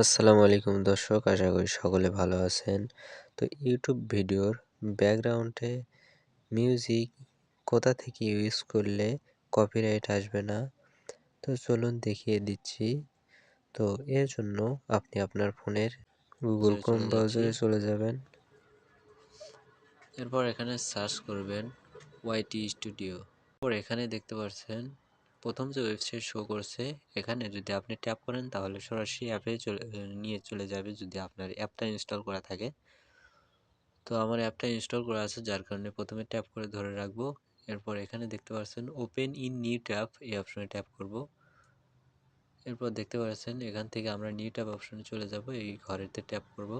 আসসালামু আলাইকুম দর্শক আশা করি সকলে ভালো আছেন। তো ইউটিউব ভিডিওর ব্যাকগ্রাউন্ডে মিউজিক কোথা থেকে ইউজ করলে কপিরাইট আসবে না? তো চলুন দেখিয়ে দিচ্ছি। তো এর জন্য আপনি আপনার ফোনের গুগল ক্রোম ব্রাউজারে চলে যাবেন। এরপর এখানে সার্চ করবেন ওয়াইটি স্টুডিও পর এখানে দেখতে পাচ্ছেন প্রথম যে ওয়েবসাইট শো করছে, এখানে যদি আপনি ট্যাপ করেন, তাহলে সরাসরি অ্যাপে চলে, নিয়ে চলে যাবে যদি আপনার অ্যাপটা ইনস্টল করা থাকে। তো আমার অ্যাপটা ইনস্টল করা আছে, যার কারণে প্রথমে ট্যাপ করে ধরে রাখব। এরপর এখানে দেখতে পাচ্ছেন ওপেন ইন নিউ ট্যাপ এই অপশনে ট্যাপ করব। এরপর দেখতে পাচ্ছেন, এখান থেকে আমরা নিউ ট্যাপ অপশনে চলে যাব, এই ঘরেতে ট্যাপ করব।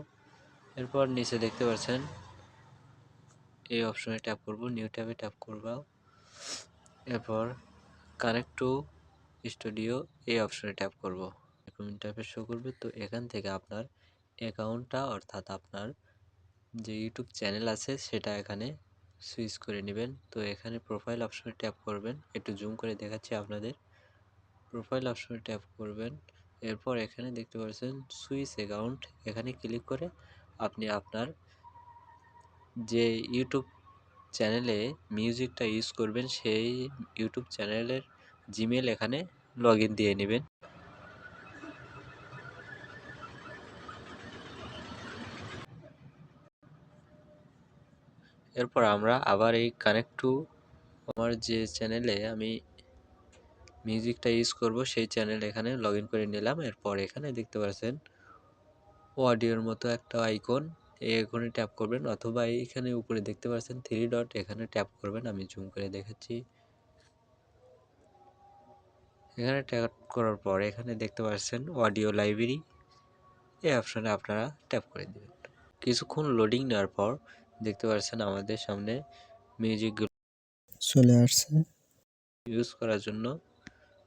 এরপর নিচে দেখতে পাচ্ছেন, এই অপশনে ট্যাপ করব নিউ ট্যাবে ট্যাপ করব। এরপর কানেক্ট টু স্টুডিও এই অপশনে ট্যাপ করব। এরকম ইন্টারফেস শো করবে, তো এখান থেকে আপনার অ্যাকাউন্টটা অর্থাৎ আপনার যে ইউটিউব চ্যানেল আছে, সেটা এখানে সুইচ করে নেবেন। তো এখানে প্রোফাইল অপশনে ট্যাপ করবেন। একটু জুম করে দেখাচ্ছি আপনাদের। প্রোফাইল অপশনে ট্যাপ করবেন। এরপর এখানে দেখতে পাচ্ছেন সুইচ অ্যাকাউন্ট এখানে ক্লিক করে আপনি আপনার যে ইউটিউব চ্যানেলে মিউজিকটা ইউজ করবেন, সেই ইউটিউব চ্যানেলের জিমেল এখানে লগ দিয়ে নেবেন। এরপর আমরা আবার এই কানেক্ট টু আমার যে চ্যানেলে আমি মিউজিকটা ইউজ করব, সেই চ্যানেল এখানে লগ করে নিলাম। এরপর এখানে দেখতে পাচ্ছেন অডিওর মতো একটা আইকন এখানে ট্যাপ করবেন অথবা এইখানে উপরে দেখতে পাচ্ছেন থ্রি ডট এখানে ট্যাপ করবেন আমি জুম করে দেখাচ্ছি। এখানে ট্যাপ করার পর এখানে দেখতে পাচ্ছেন অডিও লাইব্রেরি এই অপশানে আপনারা ট্যাপ করে দেবেন। কিছুক্ষণ লোডিং নেওয়ার পর দেখতে পাচ্ছেন আমাদের সামনে মিউজিকগুলো চলে আসছে। ইউজ করার জন্য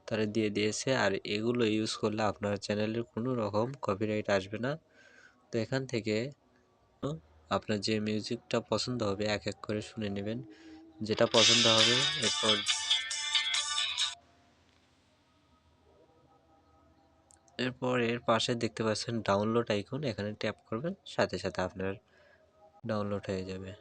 তারা দিয়ে দিয়েছে আর এগুলো ইউজ করলে আপনার চ্যানেলের কোনো রকম কপিরাইট আসবে না। তো এখান থেকে আপনার যে মিউজিকটা পছন্দ হবে, এক এক করে শুনে নেবেন। যেটা পছন্দ হবে, এরপর এরপর এর পাশে দেখতে পাচ্ছেন ডাউনলোড আইকন এখানে ট্যাপ করবেন, সাথে সাথে আপনার ডাউনলোড হয়ে যাবে।